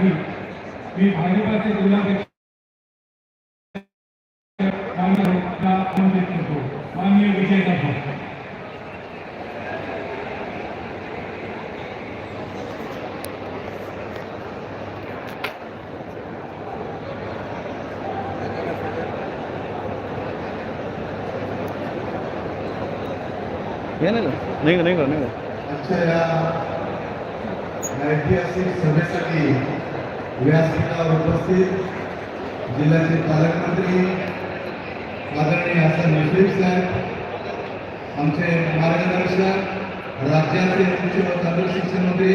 करण्यासाठी मी भाजपाचे जिल्हाध्यक्ष माननीय विजय नाही नाही नाही नाही ऐतिहासिक सभेसाठी व्यासपीठावर उपस्थित जिल्ह्याचे पालकमंत्री आदरणीय हसन मुश्रीफ साहेब आमचे मार्गदर्शक राज्याचे उच्च व तंत्र शिक्षण मंत्री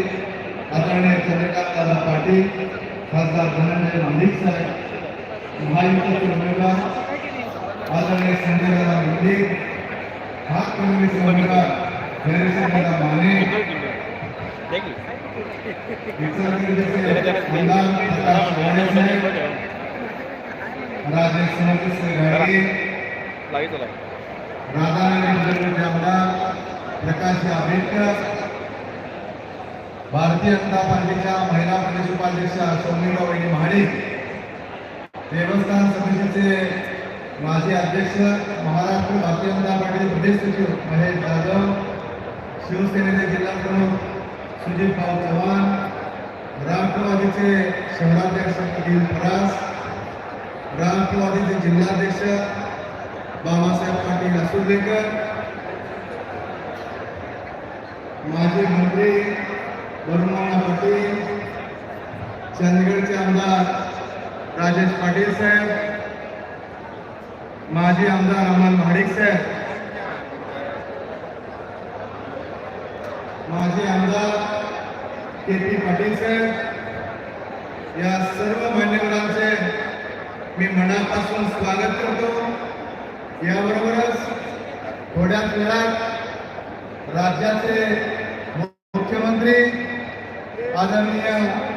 आदरणीय चंद्रकांत दादा पाटील खासदार धनंजय मांडिक साहेब महायुतीचे उमेदवार आदरणीय संजय दादा मुंडे हात काँग्रेसचे उमेदवार माने प्रकाश आंबेडकर भारतीय जनता पार्टीच्या महिला प्रदेश उपाध्यक्षा सौमिका वहिनी महाडिक देवस्थान समितीचे माजी अध्यक्ष महाराष्ट्र भारतीय जनता पार्टीचे प्रदेश सचिव महेश जाधव शिवसेनेचे जिल्हा प्रमुख सुजित भाऊ चव्हाण राष्ट्रवादीचे शहराध्यक्ष अनिल परास राष्ट्रवादीचे जिल्हाध्यक्ष बाबासाहेब पाटील असुर्लेकर माजी मंत्री वरुणा पाटील चंदगडचे आमदार राजेश पाटील साहेब माजी आमदार अमन महाडिक साहेब के पाटील साहेब, या सर्व मान्यवरांचे मी मनापासून स्वागत करतो. याबरोबरच थोड्याच वेळात राज्याचे मुख्यमंत्री आदरणीय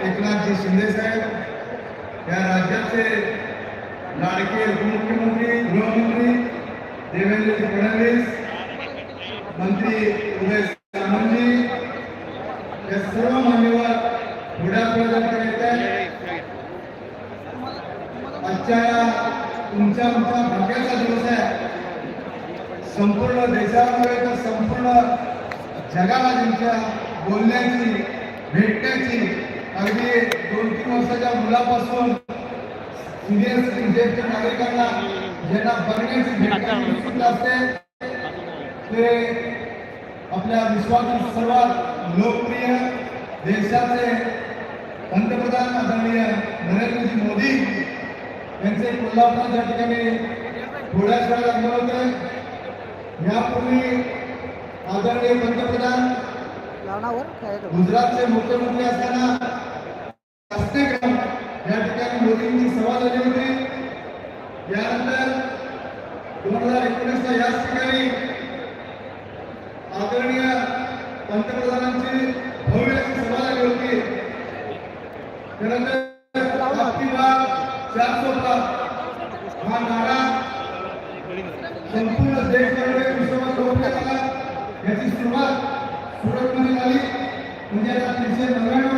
एकनाथजी शिंदे साहेब, या राज्याचे लाडके उपमुख्यमंत्री, गृहमंत्री देवेंद्र फडणवीस, मंत्री उदय सामंतजी, या सर्व आजच्या या तुमच्या आमच्या भाग्याचा दिवस आहे. संपूर्ण देशामध्ये तर संपूर्ण जगाला तुमच्या बोलण्याची भेटण्याची अगदी दोन तीन वर्षाच्या मुलापासून सिनियर सिटीजनच्या नागरिकांना ज्यांना बघण्याची भेटण्याची असते. ते आपल्या विश्वातील सर्वात लोकप्रिय देशाचे पंतप्रधान आदरणीय नरेंद्रजी मोदी यांचे कोल्हापूर या ठिकाणी थोड्याच वेळात आगमन होते यापूर्वी आदरणीय पंतप्रधान गुजरातचे मुख्यमंत्री असताना या ठिकाणी मोदींची सभा झाली होती. यानंतर दोन हजार एकोणीसला याच ठिकाणी आदरणीय पंतप्रधानांची भव्य सभा झाली होती. त्यानंतर चार सौ पाच हा नारा संपूर्ण देशभरामध्ये याची सुरुवात सुरतमध्ये झाली. म्हणजे आता तीनशे नव्याण्णव